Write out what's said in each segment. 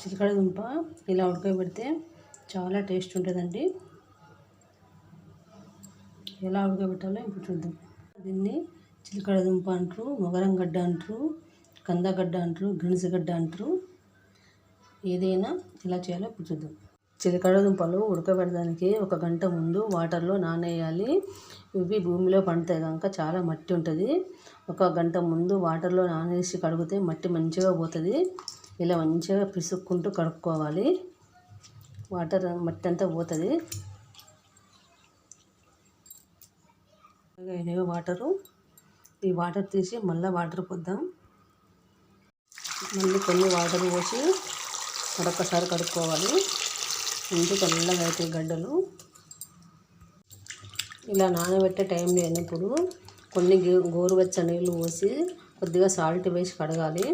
చిలకడ దుంప ఇలా ఉడకబెడితే చాలా టేస్ట్ ఉంటుందండి. ఎలా ఉడకబెట్టాలో ఇప్పుడు చూద్దాం. దీన్ని చిలకడ దుంప అంటారు మొగరం గడ్డ అంటారు కందగడ్డ అంటారు గణిసగడ్డ అంటారు. ఏదైనా ఎలా చేయాలో ఇప్పుడు చూద్దాం. చిలకడ దుంపలు ఉడకబెట్టడానికి ఒక గంట ముందు వాటర్లో నానేయాలి. ఇవి భూమిలో పండుతాయి కనుక చాలా మట్టి ఉంటుంది. ఒక గంట ముందు వాటర్లో నానేసి కడిగితే మట్టి మంచిగా పోతుంది. ఇలా మంచిగా పిసుక్కుంటూ కడుక్కోవాలి. వాటర్ మట్టి అంతా పోతుంది అయినాయి వాటరు. ఈ వాటర్ తీసి మళ్ళీ వాటర్ పోద్దాం. మళ్ళీ కొన్ని వాటర్ పోసి మరొకసారి కడుక్కోవాలి. ఇంటి తెల్లగా అవుతాయి గడ్డలు. ఇలా నానబెట్టే టైం లేనప్పుడు కొన్ని గోరువెచ్చ నీళ్ళు పోసి కొద్దిగా సాల్ట్ వేసి కడగాలి.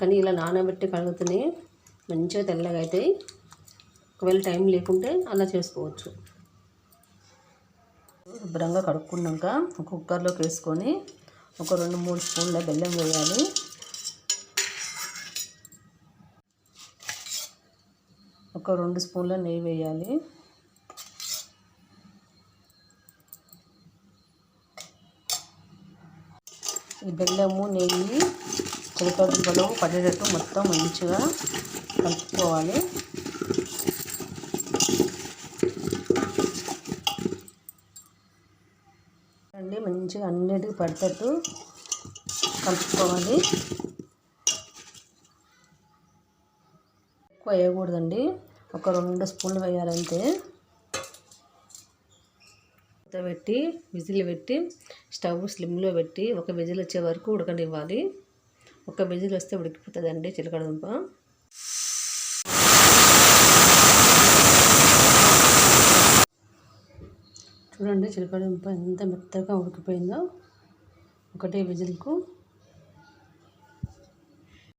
కానీ ఇలా నానబెట్టి కడుగుతూనే మంచిగా తెల్లగా అవుతాయి. ఒకవేళ టైం లేకుంటే అలా చేసుకోవచ్చు. శుభ్రంగా కడుక్కున్నాక కుక్కర్లోకి వేసుకొని ఒక రెండు మూడు స్పూన్ల బెల్లం వేయాలి. ఒక రెండు స్పూన్ల నెయ్యి వేయాలి. ఈ బెల్లము నెయ్యి చిలకడలు పడేటట్టు మొత్తం మంచిగా కలుపుకోవాలి. అండి మంచిగా అన్నిటికి పడేటట్టు కలుపుకోవాలి. ఎక్కువ వేయకూడదండి. ఒక రెండు స్పూన్లు వేయాలంటే పెట్టి విజిల్ పెట్టి స్టవ్ స్లిమ్లో పెట్టి ఒక విజిల్ వచ్చే వరకు ఉడకనివ్వాలి. ఒక విజిల్ వస్తే ఉడికిపోతుందండి చిలకడదుంప. చూడండి చిలకడదుంప ఎంత మెత్తగా ఉడికిపోయిందో. ఒకటే విజిల్కు